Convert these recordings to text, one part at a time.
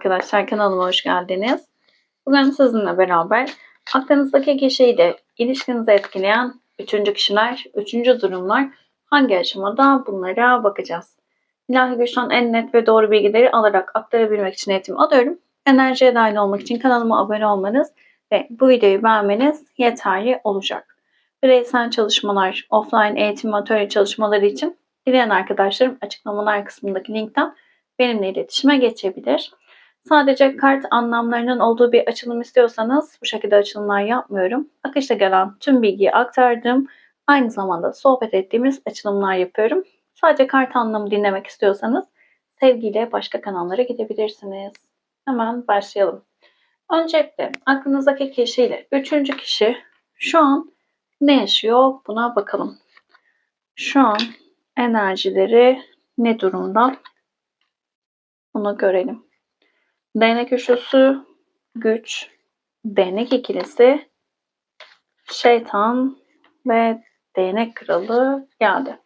arkadaşlar kanalıma hoş geldiniz. Bugün sizinle beraber aklınızdaki kişiyle ilişkinizi etkileyen üçüncü kişiler, üçüncü durumlar hangi aşamada bunlara bakacağız. İlahi güçten en net ve doğru bilgileri alarak aktarabilmek için eğitim alıyorum. Enerjiye dahil olmak için kanalıma abone olmanız ve bu videoyu beğenmeniz yeterli olacak. Bireysel çalışmalar, offline eğitim atölye çalışmaları için dileyen arkadaşlarım açıklamalar kısmındaki linkten benimle iletişime geçebilir. Sadece kart anlamlarının olduğu bir açılım istiyorsanız bu şekilde açılımlar yapmıyorum. Akışta gelen tüm bilgiyi aktardım. Aynı zamanda sohbet ettiğimiz açılımlar yapıyorum. Sadece kart anlamı dinlemek istiyorsanız sevgiyle başka kanallara gidebilirsiniz. Hemen başlayalım. Öncelikle aklınızdaki kişiyle üçüncü kişi şu an ne yaşıyor buna bakalım. Şu an enerjileri ne durumda? Bunu görelim. Değnek üçlüsü, güç, değnek ikilisi, şeytan ve değnek kralı geldi.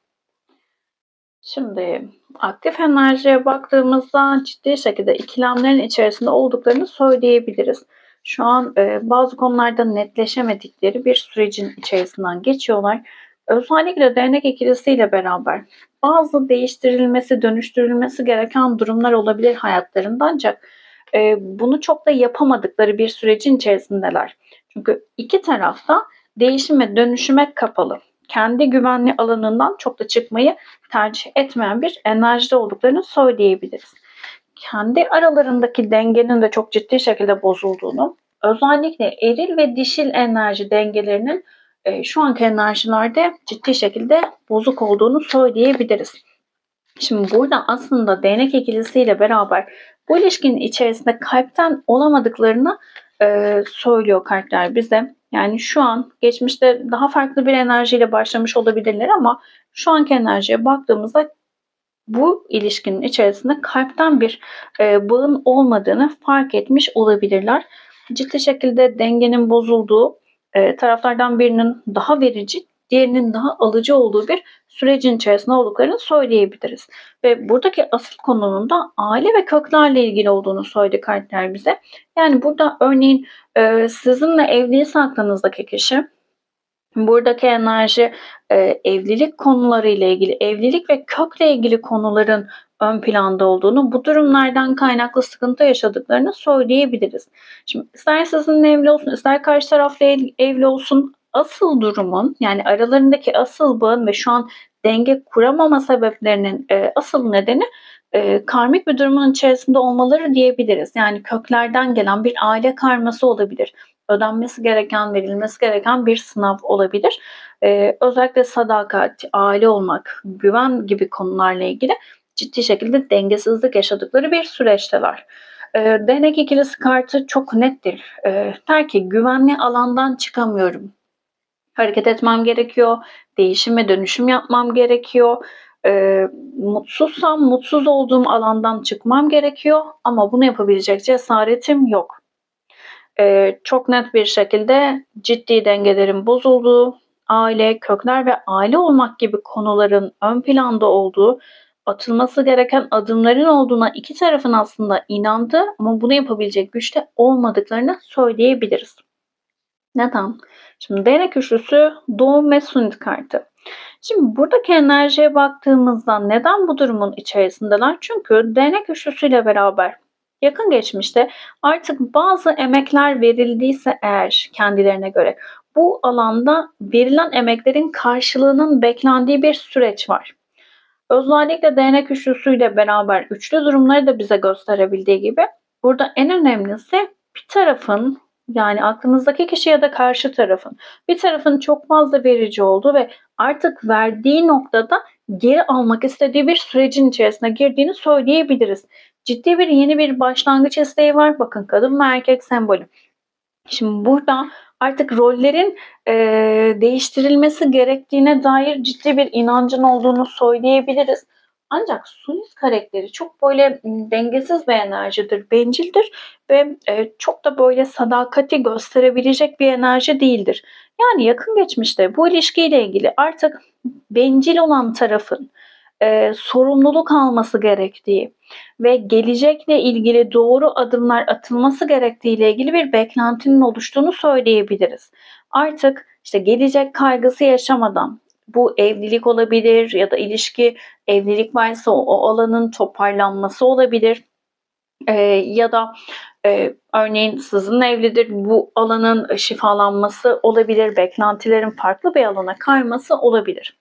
Şimdi aktif enerjiye baktığımızda ciddi şekilde ikilemlerin içerisinde olduklarını söyleyebiliriz. Şu an e, bazı konularda netleşemedikleri bir sürecin içerisinden geçiyorlar. Özellikle değnek ikilisiyle beraber bazı değiştirilmesi, dönüştürülmesi gereken durumlar olabilir hayatlarında ancak e, bunu çok da yapamadıkları bir sürecin içerisindeler. Çünkü iki tarafta değişime, dönüşüme kapalı. Kendi güvenli alanından çok da çıkmayı tercih etmeyen bir enerjide olduklarını söyleyebiliriz. Kendi aralarındaki dengenin de çok ciddi şekilde bozulduğunu, özellikle eril ve dişil enerji dengelerinin e, şu anki enerjilerde ciddi şekilde bozuk olduğunu söyleyebiliriz. Şimdi burada aslında değnek ikilisiyle beraber bu ilişkinin içerisinde kalpten olamadıklarını e, söylüyor kartlar bize. Yani şu an geçmişte daha farklı bir enerjiyle başlamış olabilirler ama şu anki enerjiye baktığımızda bu ilişkinin içerisinde kalpten bir e, bağın olmadığını fark etmiş olabilirler. Ciddi şekilde dengenin bozulduğu, e, taraflardan birinin daha verici, diğerinin daha alıcı olduğu bir sürecin içerisinde olduklarını söyleyebiliriz. Ve buradaki asıl konunun da aile ve köklerle ilgili olduğunu söyledi kartlar bize. Yani burada örneğin e, sizinle evliyse aklınızdaki kişi buradaki enerji e, evlilik konuları ile ilgili, evlilik ve kökle ilgili konuların ön planda olduğunu, bu durumlardan kaynaklı sıkıntı yaşadıklarını söyleyebiliriz. Şimdi ister sizinle evli olsun, ister karşı tarafla evli olsun asıl durumun yani aralarındaki asıl bağın ve şu an denge kuramama sebeplerinin e, asıl nedeni e, karmik bir durumun içerisinde olmaları diyebiliriz. Yani köklerden gelen bir aile karması olabilir. Ödenmesi gereken, verilmesi gereken bir sınav olabilir. E, özellikle sadakat, aile olmak, güven gibi konularla ilgili ciddi şekilde dengesizlik yaşadıkları bir süreçteler. E, denek ikilisi kartı çok nettir. E, der ki güvenli alandan çıkamıyorum. Hareket etmem gerekiyor. Değişim ve dönüşüm yapmam gerekiyor. E, mutsuzsam mutsuz olduğum alandan çıkmam gerekiyor. Ama bunu yapabilecek cesaretim yok. E, çok net bir şekilde ciddi dengelerin bozulduğu, aile, kökler ve aile olmak gibi konuların ön planda olduğu atılması gereken adımların olduğuna iki tarafın aslında inandı ama bunu yapabilecek güçte olmadıklarını söyleyebiliriz. Neden? Şimdi değnek üçlüsü doğum ve sunit kartı. Şimdi buradaki enerjiye baktığımızda neden bu durumun içerisindeler? Çünkü değnek üçlüsüyle beraber yakın geçmişte artık bazı emekler verildiyse eğer kendilerine göre bu alanda verilen emeklerin karşılığının beklendiği bir süreç var. Özellikle değnek üçlüsüyle beraber üçlü durumları da bize gösterebildiği gibi burada en önemlisi bir tarafın yani aklınızdaki kişi ya da karşı tarafın bir tarafın çok fazla verici olduğu ve artık verdiği noktada geri almak istediği bir sürecin içerisine girdiğini söyleyebiliriz. Ciddi bir yeni bir başlangıç isteği var. Bakın kadın ve erkek sembolü. Şimdi burada artık rollerin e, değiştirilmesi gerektiğine dair ciddi bir inancın olduğunu söyleyebiliriz. Ancak Sunnis karakteri çok böyle dengesiz bir enerjidir, bencildir ve e, çok da böyle sadakati gösterebilecek bir enerji değildir. Yani yakın geçmişte bu ilişkiyle ilgili artık bencil olan tarafın e, sorumluluk alması gerektiği ve gelecekle ilgili doğru adımlar atılması gerektiği ile ilgili bir beklentinin oluştuğunu söyleyebiliriz. Artık işte gelecek kaygısı yaşamadan bu evlilik olabilir ya da ilişki evlilik varsa o, alanın toparlanması olabilir. Ee, ya da e, örneğin sizin evlidir bu alanın şifalanması olabilir, beklentilerin farklı bir alana kayması olabilir.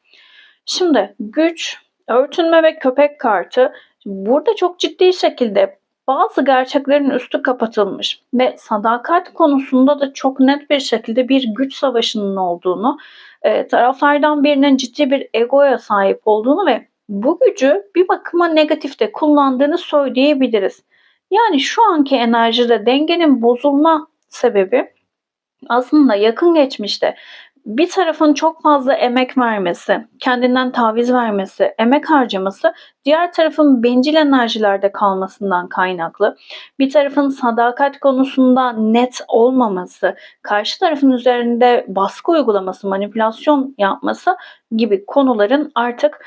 Şimdi güç, örtünme ve köpek kartı burada çok ciddi şekilde bazı gerçeklerin üstü kapatılmış ve sadakat konusunda da çok net bir şekilde bir güç savaşının olduğunu, e, taraflardan birinin ciddi bir egoya sahip olduğunu ve bu gücü bir bakıma negatifte kullandığını söyleyebiliriz. Yani şu anki enerjide dengenin bozulma sebebi aslında yakın geçmişte bir tarafın çok fazla emek vermesi, kendinden taviz vermesi, emek harcaması diğer tarafın bencil enerjilerde kalmasından kaynaklı. Bir tarafın sadakat konusunda net olmaması, karşı tarafın üzerinde baskı uygulaması, manipülasyon yapması gibi konuların artık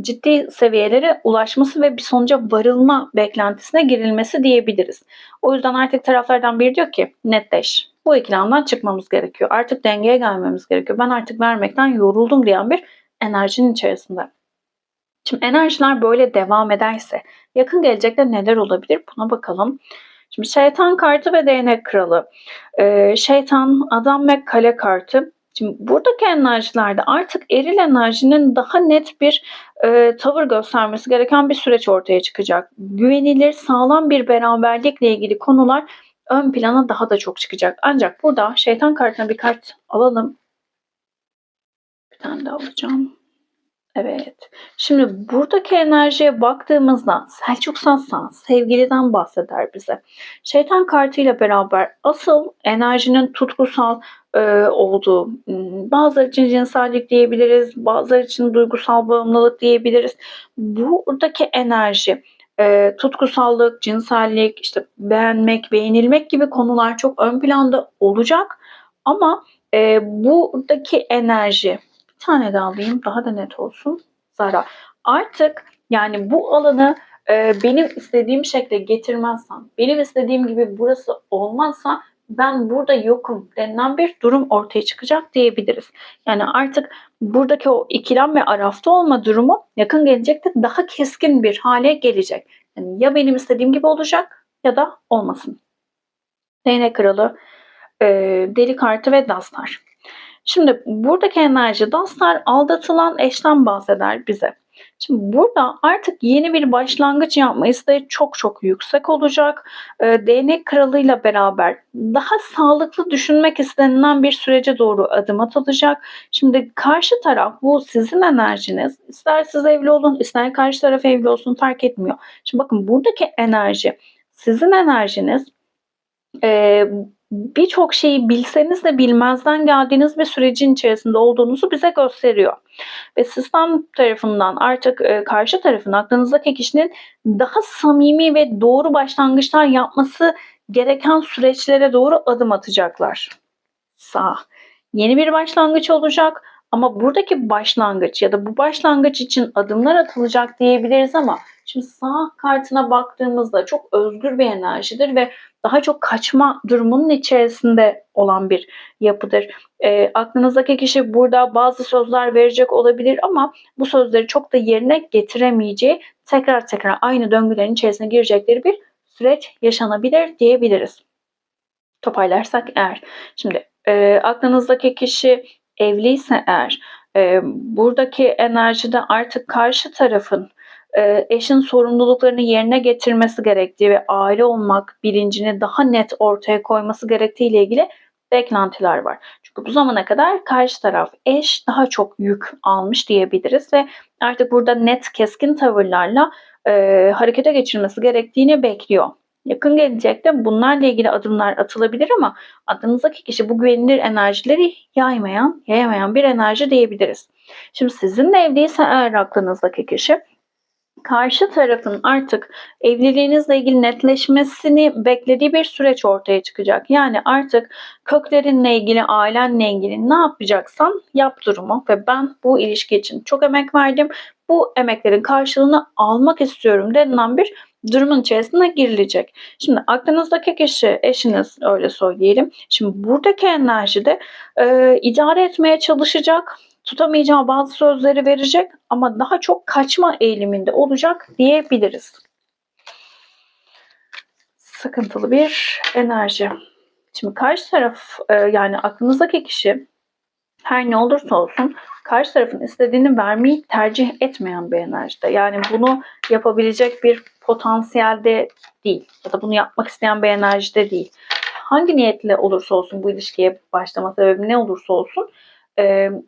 ciddi seviyelere ulaşması ve bir sonuca varılma beklentisine girilmesi diyebiliriz. O yüzden artık taraflardan biri diyor ki netleş. Bu ikilemden çıkmamız gerekiyor. Artık dengeye gelmemiz gerekiyor. Ben artık vermekten yoruldum diyen bir enerjinin içerisinde. Şimdi enerjiler böyle devam ederse yakın gelecekte neler olabilir buna bakalım. Şimdi şeytan kartı ve değnek kralı. Ee, şeytan, adam ve kale kartı Şimdi buradaki enerjilerde artık eril enerjinin daha net bir e, tavır göstermesi gereken bir süreç ortaya çıkacak. Güvenilir, sağlam bir beraberlikle ilgili konular ön plana daha da çok çıkacak. Ancak burada şeytan kartına bir kart alalım. Bir tane daha alacağım. Evet. Şimdi buradaki enerjiye baktığımızda Selçuk Sassan sevgiliden bahseder bize. Şeytan kartıyla beraber asıl enerjinin tutkusal e, olduğu, hmm, bazıları için cinsellik diyebiliriz, bazıları için duygusal bağımlılık diyebiliriz. Buradaki enerji e, tutkusallık, cinsellik, işte beğenmek, beğenilmek gibi konular çok ön planda olacak. Ama e, buradaki enerji bir tane daha alayım daha da net olsun. Zara. Artık yani bu alanı e, benim istediğim şekilde getirmezsem, benim istediğim gibi burası olmazsa ben burada yokum denilen bir durum ortaya çıkacak diyebiliriz. Yani artık buradaki o ikilem ve arafta olma durumu yakın gelecekte daha keskin bir hale gelecek. Yani ya benim istediğim gibi olacak ya da olmasın. Değnek kralı, e, deli kartı ve dastar. Şimdi buradaki enerji dastar aldatılan eşten bahseder bize. Şimdi burada artık yeni bir başlangıç yapma isteği çok çok yüksek olacak. E, değnek kralıyla beraber daha sağlıklı düşünmek istenilen bir sürece doğru adım atılacak. Şimdi karşı taraf bu sizin enerjiniz. İster siz evli olun, ister karşı taraf evli olsun fark etmiyor. Şimdi bakın buradaki enerji sizin enerjiniz e, birçok şeyi bilseniz de bilmezden geldiğiniz bir sürecin içerisinde olduğunuzu bize gösteriyor. Ve sistem tarafından artık e, karşı tarafın aklınızdaki kişinin daha samimi ve doğru başlangıçlar yapması gereken süreçlere doğru adım atacaklar. Sağ. Yeni bir başlangıç olacak ama buradaki başlangıç ya da bu başlangıç için adımlar atılacak diyebiliriz ama şimdi sağ kartına baktığımızda çok özgür bir enerjidir ve daha çok kaçma durumunun içerisinde olan bir yapıdır. E, aklınızdaki kişi burada bazı sözler verecek olabilir ama bu sözleri çok da yerine getiremeyeceği tekrar tekrar aynı döngülerin içerisine girecekleri bir süreç yaşanabilir diyebiliriz. Toparlarsak eğer. Şimdi e, aklınızdaki kişi evliyse eğer e, buradaki enerjide artık karşı tarafın e, eşin sorumluluklarını yerine getirmesi gerektiği ve aile olmak bilincini daha net ortaya koyması gerektiği ile ilgili beklentiler var. Çünkü bu zamana kadar karşı taraf eş daha çok yük almış diyebiliriz ve artık burada net keskin tavırlarla e, harekete geçirmesi gerektiğini bekliyor. Yakın gelecekte bunlarla ilgili adımlar atılabilir ama aklınızdaki kişi bu güvenilir enerjileri yaymayan, yayamayan bir enerji diyebiliriz. Şimdi sizinle evliyse eğer aklınızdaki kişi karşı tarafın artık evliliğinizle ilgili netleşmesini beklediği bir süreç ortaya çıkacak. Yani artık köklerinle ilgili, ailenle ilgili ne yapacaksan yap durumu ve ben bu ilişki için çok emek verdim. Bu emeklerin karşılığını almak istiyorum denilen bir durumun içerisine girilecek. Şimdi aklınızdaki kişi eşiniz öyle söyleyelim. Şimdi buradaki enerjide e, idare etmeye çalışacak, tutamayacağı bazı sözleri verecek ama daha çok kaçma eğiliminde olacak diyebiliriz. Sıkıntılı bir enerji. Şimdi karşı taraf e, yani aklınızdaki kişi her ne olursa olsun karşı tarafın istediğini vermeyi tercih etmeyen bir enerjide. Yani bunu yapabilecek bir potansiyelde değil ya da bunu yapmak isteyen bir enerjide değil. Hangi niyetle olursa olsun bu ilişkiye başlama sebebi ne olursa olsun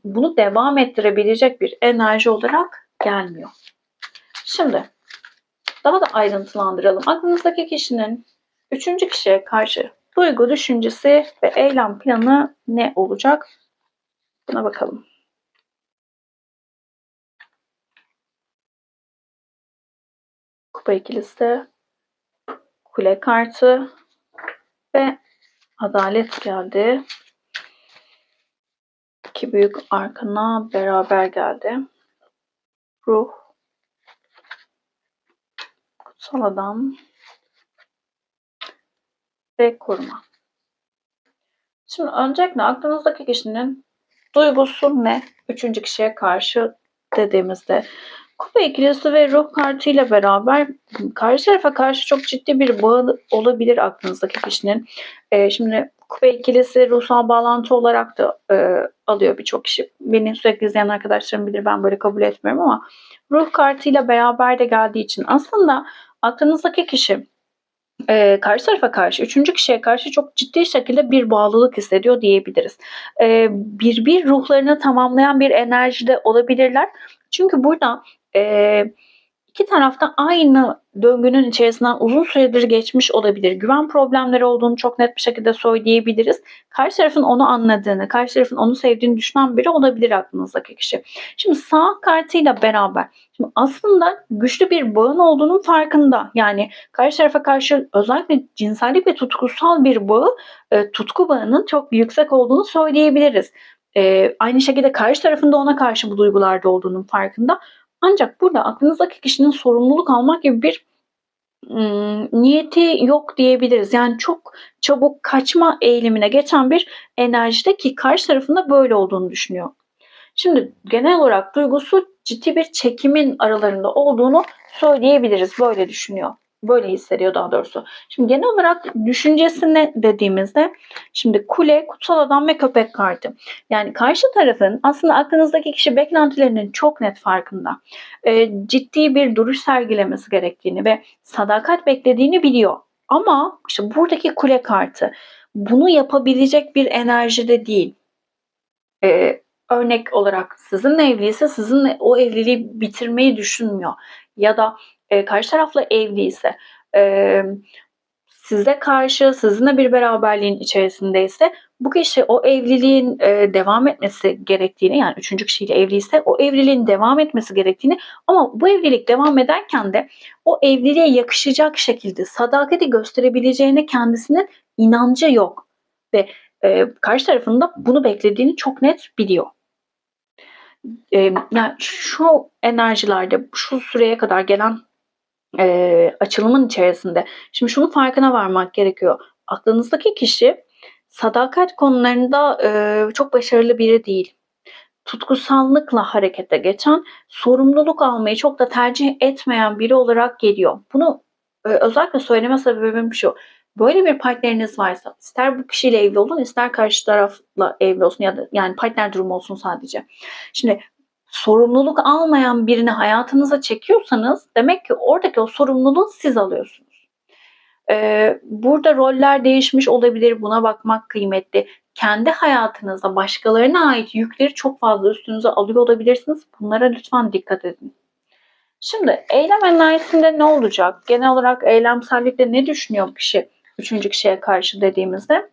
bunu devam ettirebilecek bir enerji olarak gelmiyor. Şimdi daha da ayrıntılandıralım. Aklınızdaki kişinin üçüncü kişiye karşı duygu, düşüncesi ve eylem planı ne olacak? Buna bakalım. Kupa ikilisi kule kartı ve adalet geldi. İki büyük arkana beraber geldi. Ruh, kutsal adam ve koruma. Şimdi öncelikle aklınızdaki kişinin duygusu ne? Üçüncü kişiye karşı dediğimizde Kupa ikilisi ve ruh kartı ile beraber karşı tarafa karşı çok ciddi bir bağ olabilir aklınızdaki kişinin. Ee, şimdi kupa ikilisi ruhsal bağlantı olarak da e, alıyor birçok kişi. Beni sürekli izleyen arkadaşlarım bilir ben böyle kabul etmiyorum ama ruh kartıyla beraber de geldiği için aslında aklınızdaki kişi e, karşı tarafa karşı, üçüncü kişiye karşı çok ciddi şekilde bir bağlılık hissediyor diyebiliriz. E, bir bir ruhlarını tamamlayan bir enerjide olabilirler. Çünkü burada e, iki tarafta aynı döngünün içerisinden uzun süredir geçmiş olabilir. Güven problemleri olduğunu çok net bir şekilde söyleyebiliriz. Karşı tarafın onu anladığını, karşı tarafın onu sevdiğini düşünen biri olabilir aklınızdaki kişi. Şimdi sağ kartıyla beraber şimdi aslında güçlü bir bağın olduğunun farkında. Yani karşı tarafa karşı özellikle cinsellik ve tutkusal bir bağı, e, tutku bağının çok yüksek olduğunu söyleyebiliriz. E, aynı şekilde karşı tarafında ona karşı bu duygularda olduğunun farkında. Ancak burada aklınızdaki kişinin sorumluluk almak gibi bir niyeti yok diyebiliriz. Yani çok çabuk kaçma eğilimine geçen bir enerjide ki karşı tarafında böyle olduğunu düşünüyor. Şimdi genel olarak duygusu ciddi bir çekimin aralarında olduğunu söyleyebiliriz. Böyle düşünüyor. Böyle hissediyor daha doğrusu. Şimdi genel olarak düşüncesi ne dediğimizde şimdi kule, kutsal adam ve köpek kartı. Yani karşı tarafın aslında aklınızdaki kişi beklentilerinin çok net farkında. E, ciddi bir duruş sergilemesi gerektiğini ve sadakat beklediğini biliyor. Ama işte buradaki kule kartı bunu yapabilecek bir enerjide değil. E, örnek olarak sizinle evliyse sizinle o evliliği bitirmeyi düşünmüyor. Ya da e, karşı tarafla evliyse e, size karşı sizinle bir beraberliğin içerisindeyse bu kişi o evliliğin e, devam etmesi gerektiğini yani üçüncü kişiyle evliyse o evliliğin devam etmesi gerektiğini ama bu evlilik devam ederken de o evliliğe yakışacak şekilde sadakati gösterebileceğine kendisinin inancı yok ve e, karşı tarafında bunu beklediğini çok net biliyor. E, yani şu enerjilerde şu süreye kadar gelen e, açılımın içerisinde. Şimdi şunu farkına varmak gerekiyor. Aklınızdaki kişi sadakat konularında e, çok başarılı biri değil. Tutkusallıkla harekete geçen, sorumluluk almayı çok da tercih etmeyen biri olarak geliyor. Bunu e, özellikle söyleme sebebim şu. Böyle bir partneriniz varsa ister bu kişiyle evli olun ister karşı tarafla evli olsun ya da yani partner durumu olsun sadece. Şimdi sorumluluk almayan birini hayatınıza çekiyorsanız demek ki oradaki o sorumluluğu siz alıyorsunuz. Ee, burada roller değişmiş olabilir. Buna bakmak kıymetli. Kendi hayatınızda başkalarına ait yükleri çok fazla üstünüze alıyor olabilirsiniz. Bunlara lütfen dikkat edin. Şimdi eylem enerjisinde ne olacak? Genel olarak eylemsellikte ne düşünüyor kişi üçüncü kişiye karşı dediğimizde?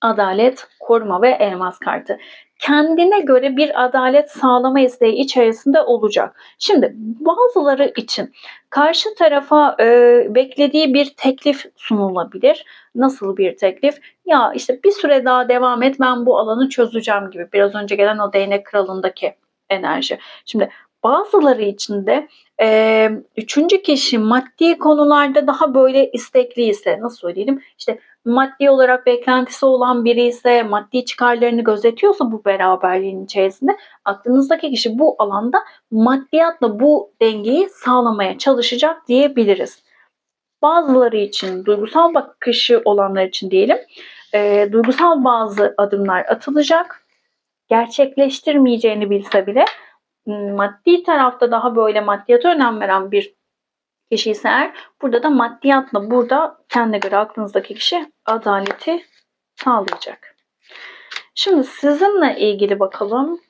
Adalet, koruma ve elmas kartı kendine göre bir adalet sağlama isteği içerisinde olacak. Şimdi bazıları için karşı tarafa e, beklediği bir teklif sunulabilir. Nasıl bir teklif? Ya işte bir süre daha devam et ben bu alanı çözeceğim gibi. Biraz önce gelen o değnek kralındaki enerji. Şimdi bazıları için de e, üçüncü kişi maddi konularda daha böyle istekli ise nasıl söyleyelim işte maddi olarak beklentisi olan biri ise maddi çıkarlarını gözetiyorsa bu beraberliğin içerisinde aklınızdaki kişi bu alanda maddiyatla bu dengeyi sağlamaya çalışacak diyebiliriz. Bazıları için duygusal bakışı olanlar için diyelim e, duygusal bazı adımlar atılacak. Gerçekleştirmeyeceğini bilse bile maddi tarafta daha böyle maddiyata önem veren bir kişi ise eğer burada da maddiyatla burada kendine göre aklınızdaki kişi adaleti sağlayacak. Şimdi sizinle ilgili bakalım.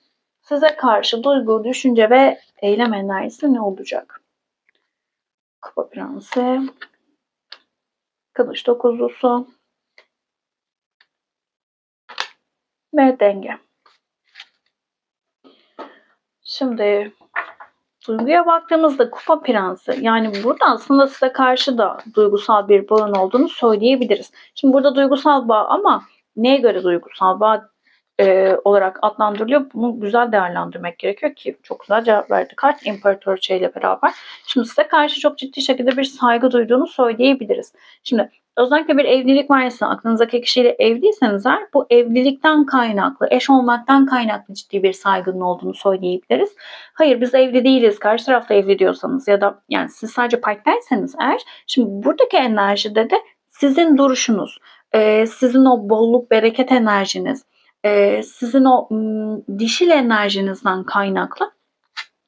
Size karşı duygu, düşünce ve eylem enerjisi ne olacak? Kupa Prensi, Kılıç Dokuzlusu ve Denge. Şimdi duyguya baktığımızda kupa prensi yani burada aslında size karşı da duygusal bir bağın olduğunu söyleyebiliriz. Şimdi burada duygusal bağ ama neye göre duygusal bağ e, olarak adlandırılıyor? Bunu güzel değerlendirmek gerekiyor ki çok güzel cevap verdi kart imparatoriçe ile beraber. Şimdi size karşı çok ciddi şekilde bir saygı duyduğunu söyleyebiliriz. Şimdi Özellikle bir evlilik varsa aklınızdaki kişiyle evliyseniz eğer bu evlilikten kaynaklı, eş olmaktan kaynaklı ciddi bir saygının olduğunu söyleyebiliriz. Hayır biz evli değiliz, karşı tarafta evli diyorsanız ya da yani siz sadece partnerseniz eğer şimdi buradaki enerjide de sizin duruşunuz, sizin o bolluk, bereket enerjiniz, sizin o dişil enerjinizden kaynaklı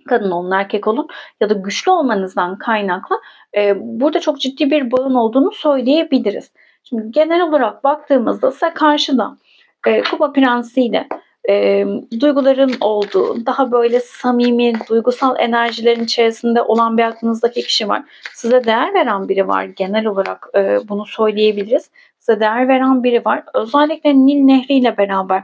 kadın olun, erkek olun ya da güçlü olmanızdan kaynaklı e, burada çok ciddi bir bağın olduğunu söyleyebiliriz. Şimdi genel olarak baktığımızda ise karşıda e, Kupa Prensi ile e, duyguların olduğu, daha böyle samimi, duygusal enerjilerin içerisinde olan bir aklınızdaki kişi var. Size değer veren biri var. Genel olarak e, bunu söyleyebiliriz. Size değer veren biri var. Özellikle Nil Nehri ile beraber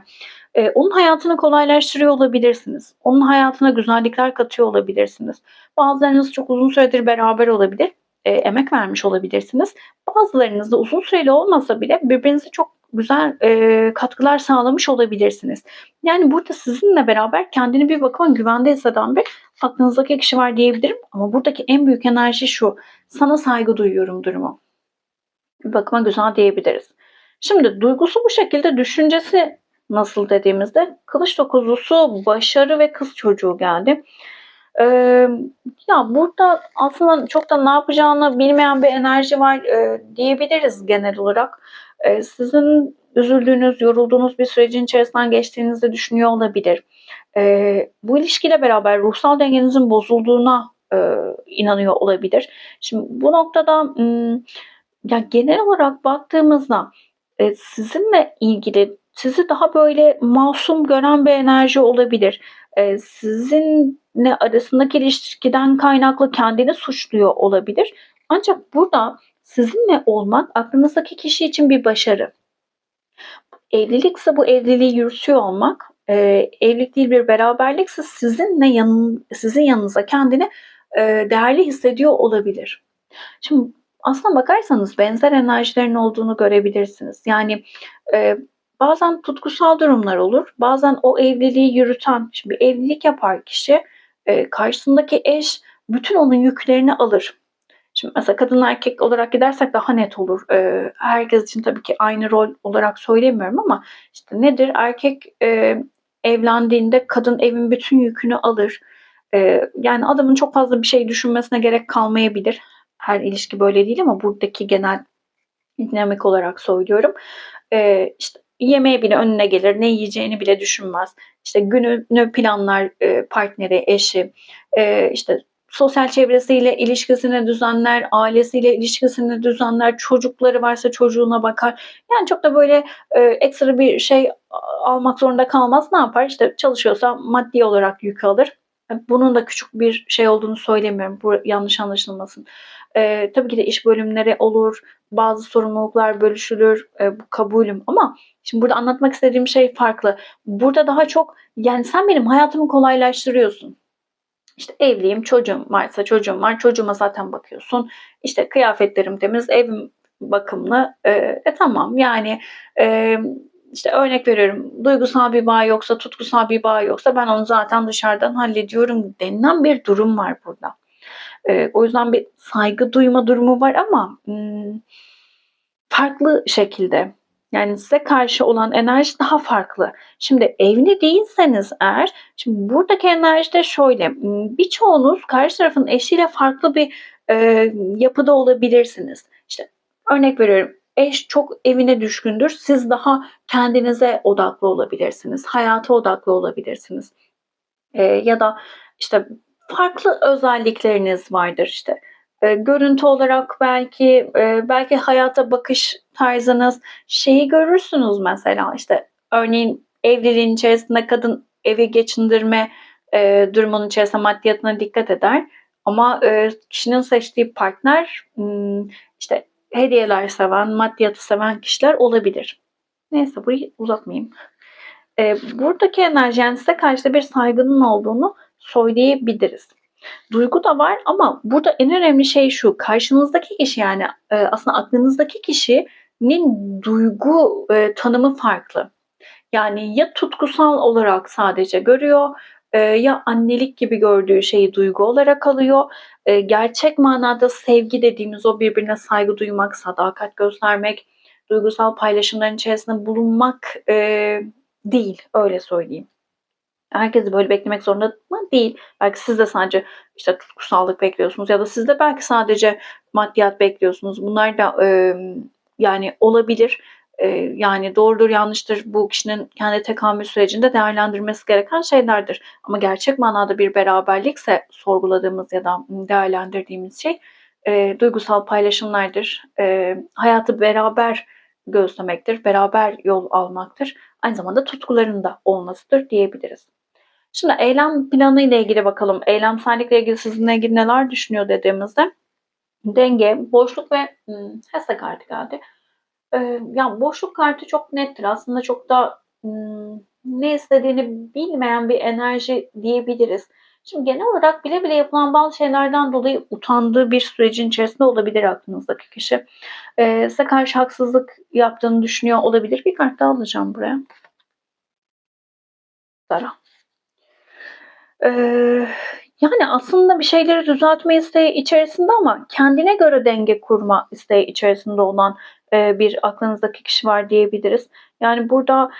e, onun hayatını kolaylaştırıyor olabilirsiniz. Onun hayatına güzellikler katıyor olabilirsiniz. Bazılarınız çok uzun süredir beraber olabilir. E, emek vermiş olabilirsiniz. Bazılarınız da uzun süreli olmasa bile birbirinize çok güzel e, katkılar sağlamış olabilirsiniz. Yani burada sizinle beraber kendini bir bakıma güvende hisseden bir aklınızdaki kişi var diyebilirim. Ama buradaki en büyük enerji şu. Sana saygı duyuyorum durumu. Bir bakıma güzel diyebiliriz. Şimdi duygusu bu şekilde, düşüncesi nasıl dediğimizde kılıç dokuzlusu başarı ve kız çocuğu geldi. Ee, ya burada aslında çok da ne yapacağını bilmeyen bir enerji var e, diyebiliriz genel olarak. E, sizin üzüldüğünüz, yorulduğunuz bir sürecin içerisinden geçtiğinizi düşünüyor olabilir. E, bu ilişkiyle beraber ruhsal dengenizin bozulduğuna e, inanıyor olabilir. Şimdi bu noktada ya genel olarak baktığımızda e, sizinle ilgili sizi daha böyle masum gören bir enerji olabilir. Ee, sizinle arasındaki ilişkiden kaynaklı kendini suçluyor olabilir. Ancak burada sizinle olmak aklınızdaki kişi için bir başarı. Evlilikse bu evliliği yürütüyor olmak, e, evlilik değil bir beraberlikse sizinle yanın, sizin yanınıza kendini e, değerli hissediyor olabilir. Şimdi aslına bakarsanız benzer enerjilerin olduğunu görebilirsiniz. Yani e, Bazen tutkusal durumlar olur. Bazen o evliliği yürüten, şimdi evlilik yapar kişi, e, karşısındaki eş bütün onun yüklerini alır. Şimdi mesela kadın erkek olarak gidersek daha net olur. E, herkes için tabii ki aynı rol olarak söylemiyorum ama işte nedir? Erkek e, evlendiğinde kadın evin bütün yükünü alır. E, yani adamın çok fazla bir şey düşünmesine gerek kalmayabilir. Her ilişki böyle değil ama buradaki genel dinamik olarak söylüyorum. E, işte yemeğe bile önüne gelir, ne yiyeceğini bile düşünmez. İşte gününü planlar e, partneri, eşi, e, işte sosyal çevresiyle ilişkisini düzenler, ailesiyle ilişkisini düzenler, çocukları varsa çocuğuna bakar. Yani çok da böyle e, ekstra bir şey almak zorunda kalmaz. Ne yapar? İşte çalışıyorsa maddi olarak yük alır. Bunun da küçük bir şey olduğunu söylemiyorum. Bu yanlış anlaşılmasın. Ee, tabii ki de iş bölümleri olur. Bazı sorumluluklar bölüşülür. Ee, bu kabulüm ama Şimdi burada anlatmak istediğim şey farklı. Burada daha çok yani sen benim hayatımı kolaylaştırıyorsun. İşte evliyim, çocuğum varsa çocuğum var, çocuğuma zaten bakıyorsun. İşte kıyafetlerim temiz, evim bakımlı. E, e tamam yani e, işte örnek veriyorum duygusal bir bağ yoksa tutkusal bir bağ yoksa ben onu zaten dışarıdan hallediyorum denilen bir durum var burada. Ee, o yüzden bir saygı duyma durumu var ama hmm, farklı şekilde. Yani size karşı olan enerji daha farklı. Şimdi evli değilseniz eğer, şimdi buradaki enerji de şöyle. Hmm, birçoğunuz karşı tarafın eşiyle farklı bir e, yapıda olabilirsiniz. İşte örnek veriyorum eş çok evine düşkündür. Siz daha kendinize odaklı olabilirsiniz. Hayata odaklı olabilirsiniz. E, ya da işte farklı özellikleriniz vardır işte. E, görüntü olarak belki e, belki hayata bakış tarzınız şeyi görürsünüz mesela işte örneğin evliliğin içerisinde kadın evi geçindirme e, durumunun içerisinde maddiyatına dikkat eder. Ama e, kişinin seçtiği partner hmm, işte hediyeler seven, maddiyatı seven kişiler olabilir. Neyse burayı uzatmayayım. E, buradaki enerji yani size karşı bir saygının olduğunu söyleyebiliriz. Duygu da var ama burada en önemli şey şu. Karşınızdaki kişi yani e, aslında aklınızdaki kişinin duygu e, tanımı farklı. Yani ya tutkusal olarak sadece görüyor e, ya annelik gibi gördüğü şeyi duygu olarak alıyor. Gerçek manada sevgi dediğimiz o birbirine saygı duymak, sadakat göstermek, duygusal paylaşımların içerisinde bulunmak değil öyle söyleyeyim. Herkesi böyle beklemek zorunda mı? Değil. Belki siz de sadece işte tutkusallık bekliyorsunuz ya da siz de belki sadece maddiyat bekliyorsunuz. Bunlar da e, yani olabilir. E, yani doğrudur yanlıştır bu kişinin kendi tekamül sürecinde değerlendirmesi gereken şeylerdir. Ama gerçek manada bir beraberlikse sorguladığımız ya da değerlendirdiğimiz şey e, duygusal paylaşımlardır. E, hayatı beraber gözlemektir, beraber yol almaktır. Aynı zamanda tutkuların da olmasıdır diyebiliriz. Şimdi eylem planı ile ilgili bakalım. Eylemsellikle ilgili sizinle ilgili neler düşünüyor dediğimizde denge, boşluk ve hmm, hesse kartı geldi. Ee, yani boşluk kartı çok nettir. Aslında çok da hmm, ne istediğini bilmeyen bir enerji diyebiliriz. Şimdi genel olarak bile bile yapılan bazı şeylerden dolayı utandığı bir sürecin içerisinde olabilir aklınızdaki kişi. Ee, size karşı haksızlık yaptığını düşünüyor olabilir. Bir kart daha alacağım buraya. Zara. Yani aslında bir şeyleri düzeltme isteği içerisinde ama kendine göre denge kurma isteği içerisinde olan bir aklınızdaki kişi var diyebiliriz. Yani burada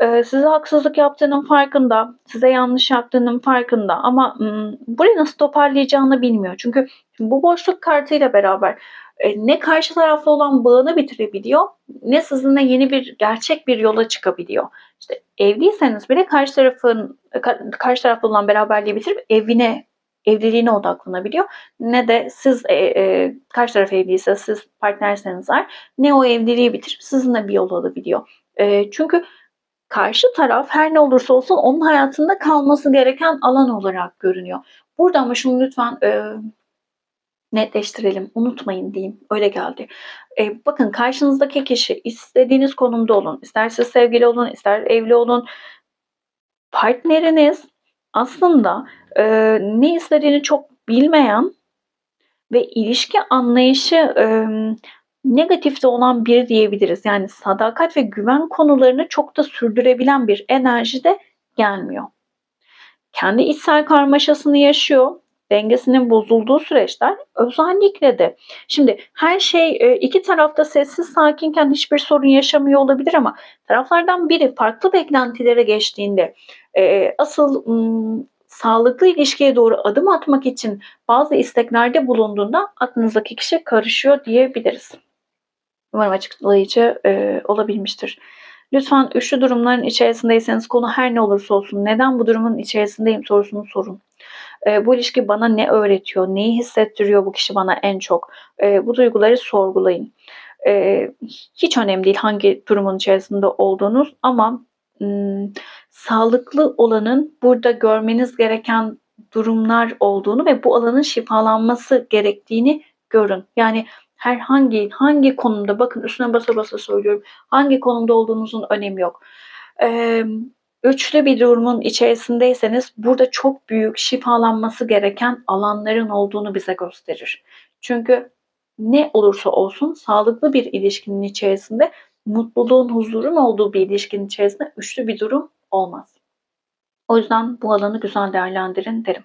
size haksızlık yaptığının farkında, size yanlış yaptığının farkında ama m, burayı nasıl toparlayacağını bilmiyor. Çünkü bu boşluk kartıyla beraber e, ne karşı taraflı olan bağını bitirebiliyor ne sizinle yeni bir gerçek bir yola çıkabiliyor. İşte evliyseniz bile karşı tarafın karşı taraflı olan beraberliği bitirip evine evliliğine odaklanabiliyor. Ne de siz e, e, karşı taraf evliyse siz partnerseniz var ne o evliliği bitirip sizinle bir yol alabiliyor. E, çünkü karşı taraf her ne olursa olsun onun hayatında kalması gereken alan olarak görünüyor. Burada ama şunu lütfen e, netleştirelim, unutmayın diyeyim. Öyle geldi. E, bakın karşınızdaki kişi istediğiniz konumda olun. İster siz sevgili olun, ister evli olun. Partneriniz aslında e, ne istediğini çok bilmeyen ve ilişki anlayışı e, negatifte olan biri diyebiliriz. Yani sadakat ve güven konularını çok da sürdürebilen bir enerji de gelmiyor. Kendi içsel karmaşasını yaşıyor dengesinin bozulduğu süreçler özellikle de şimdi her şey e, iki tarafta sessiz sakinken hiçbir sorun yaşamıyor olabilir ama taraflardan biri farklı beklentilere geçtiğinde e, asıl sağlıklı ilişkiye doğru adım atmak için bazı isteklerde bulunduğunda aklınızdaki kişi karışıyor diyebiliriz. Umarım açıklayıcı e, olabilmiştir. Lütfen üçlü durumların içerisindeyseniz konu her ne olursa olsun neden bu durumun içerisindeyim sorusunu sorun. E, bu ilişki bana ne öğretiyor, neyi hissettiriyor bu kişi bana en çok? E, bu duyguları sorgulayın. E, hiç önemli değil hangi durumun içerisinde olduğunuz ama ım, sağlıklı olanın burada görmeniz gereken durumlar olduğunu ve bu alanın şifalanması gerektiğini görün. Yani herhangi hangi konumda bakın üstüne basa basa söylüyorum. Hangi konumda olduğunuzun önemi yok. Ee, üçlü bir durumun içerisindeyseniz burada çok büyük şifalanması gereken alanların olduğunu bize gösterir. Çünkü ne olursa olsun sağlıklı bir ilişkinin içerisinde mutluluğun, huzurun olduğu bir ilişkinin içerisinde üçlü bir durum olmaz. O yüzden bu alanı güzel değerlendirin derim.